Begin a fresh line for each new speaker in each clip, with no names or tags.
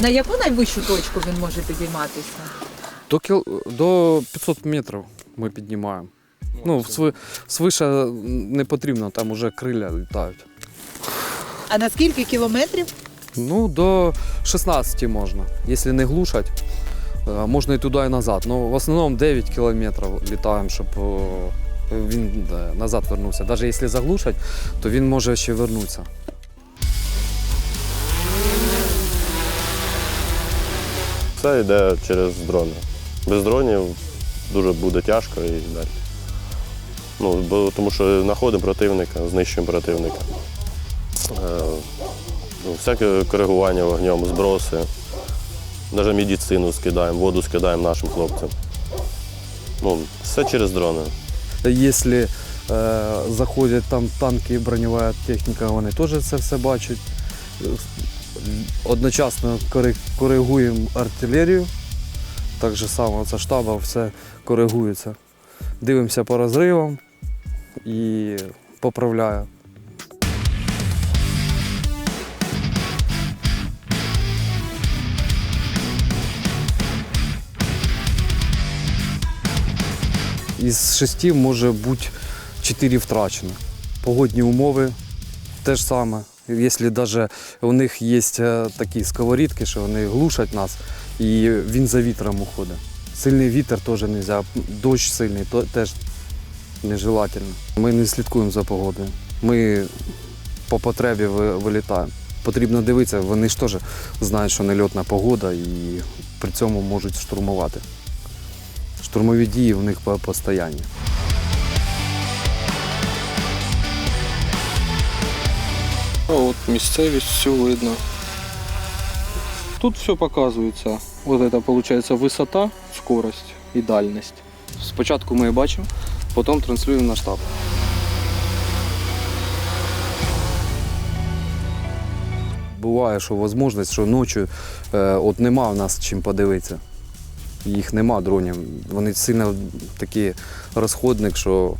На яку найвищу точку він може підійматися?
До, кіл... до 500 метрів ми піднімаємо. Ну, сви... свише не потрібно, там вже криля літають.
А на скільки кілометрів?
Ну, до 16 можна. Якщо не глушать, е, можна і туди, і назад. Ну, в основному 9 кілометрів літаємо, щоб е, він назад вернувся. Навіть якщо заглушать, то він може ще вернутися.
Все йде через дрони. Без дронів дуже буде тяжко і далі. Ну, бо, тому що знаходимо противника, знищуємо противника. Е, ну, всяке коригування вогнем, зброси. Навіть медицину скидаємо, воду скидаємо нашим хлопцям. Ну, все через дрони.
Якщо е, заходять там танки броньова техніка, вони теж це все бачать. Одночасно коригуємо артилерію. Так же само це штаба все коригується. Дивимося по розривам і поправляю. Із шести може бути чотири втрачені. Погодні умови теж саме. Якщо навіть у них є е, такі сковорідки, що вони глушать нас, і він за вітром уходить. Сильний вітер теж не можна, дощ сильний то теж нежелательно. Ми не слідкуємо за погодою. Ми по потребі вилітаємо. Потрібно дивитися, вони ж теж знають, що нельотна погода і при цьому можуть штурмувати. Штурмові дії в них по- постійні.
А от місцевість, все видно. Тут все показується. Вот это получается висота, скорость і дальність. Спочатку ми бачимо, потім транслюємо на штаб.
Буває, що можливість, що ночі е, от нема в нас чим подивитися. Їх нема дронів. Вони сильно такі розходник, що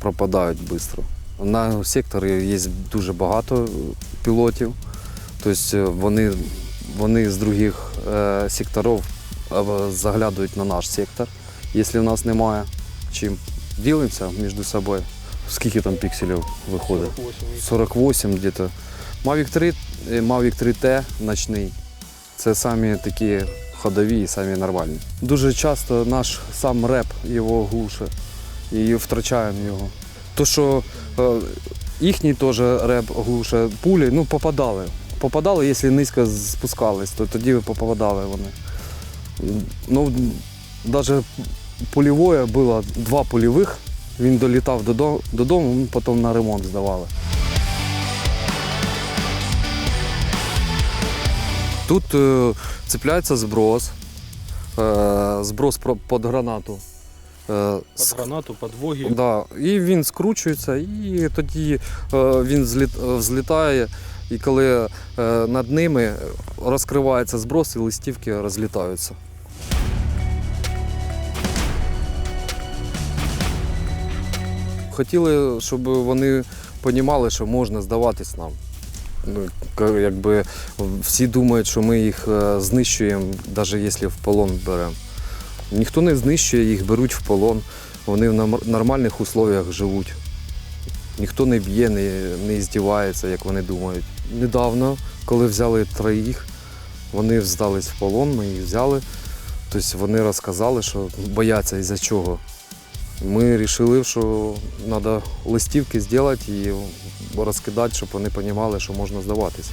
пропадають швидко. На секторі є дуже багато пілотів. Тобто вони, вони з інших е, секторів е, заглядують на наш сектор, якщо в нас немає чим. Ділимося між собою. Скільки там пікселів виходить? 48 где-то. Mavic 3, е, Mavic 3T ночний. Це самі такі ходові і самі нормальні. Дуже часто наш сам реп його глушить і втрачаємо його. То, що е, їхній теж реп глушить пулі, ну попадали. Попадали, якщо низько спускались, то тоді попадали вони. Ну, навіть польове було два польових, він долітав додому, потім на ремонт здавали. Тут е, цепляється зброс, е, зброс під гранату. Е,
Під гранату, під воги.
Да, і він скручується, і тоді е, він е, взлітає, і коли над ними розкривається зброс, і листівки розлітаються. Хотіли, щоб вони розуміли, що можна здаватись нам. Ну, якби всі думають, що ми їх знищуємо, навіть якщо в полон беремо. Ніхто не знищує, їх беруть в полон. Вони в нормальних условіях живуть. Ніхто не б'є, не, не здівається, як вони думають. Недавно, коли взяли троїх, вони здались в полон, ми їх взяли. Тобто вони розказали, що бояться із-за чого. Ми вирішили, що треба листівки зробити і розкидати, щоб вони розуміли, що можна здаватися.